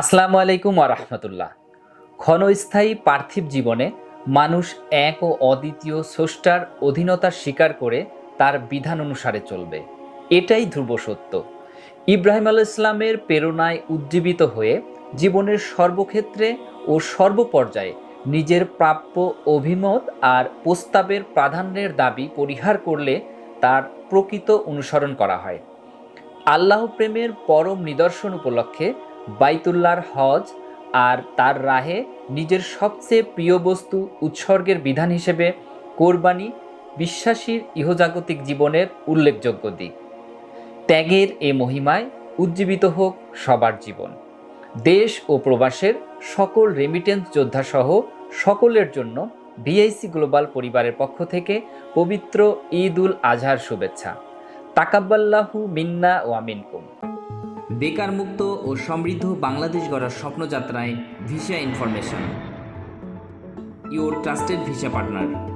আসসালামু আলাইকুম আরহামতুল্লাহ ক্ষণস্থায়ী পার্থিব জীবনে মানুষ এক ও অদ্বিতীয় স্রষ্টার অধীনতা স্বীকার করে তার বিধান অনুসারে চলবে। এটাই ধ্রুব সত্য। ইব্রাহিম আল ইসলামের প্রেরণায় উজ্জীবিত হয়ে জীবনের সর্বক্ষেত্রে ও সর্বপর্যায়ে নিজের প্রাপ্য অভিমত আর প্রস্তাবের প্রাধান্যের দাবি পরিহার করলে তার প্রকৃত অনুসরণ করা হয়। আল্লাহ প্রেমের পরম নিদর্শন উপলক্ষে বাইতুল্লাহর হজ আর তার রাহে নিজের সবচেয়ে প্রিয় বস্তু উৎসর্গের বিধান হিসেবে কোরবানি বিশ্বাসীর ইহজাগতিক জীবনের উল্লেখযোগ্য দিক। ত্যাগের এ মহিমায় উজ্জীবিত হোক সবার জীবন। দেশ ও প্রবাসের সকল রেমিটেন্স যোদ্ধাসহ সকলের জন্য ভিআইসি গ্লোবাল পরিবারের পক্ষ থেকে পবিত্র ঈদ উল আজহার শুভেচ্ছা। তাকাব্বাল্লাহু মিন্না ও আমিনকুম বেকার মুক্ত ও সমৃদ্ধ বাংলাদেশ গড়ার স্বপ্নযাত্রায় visa information. Your trusted visa partner.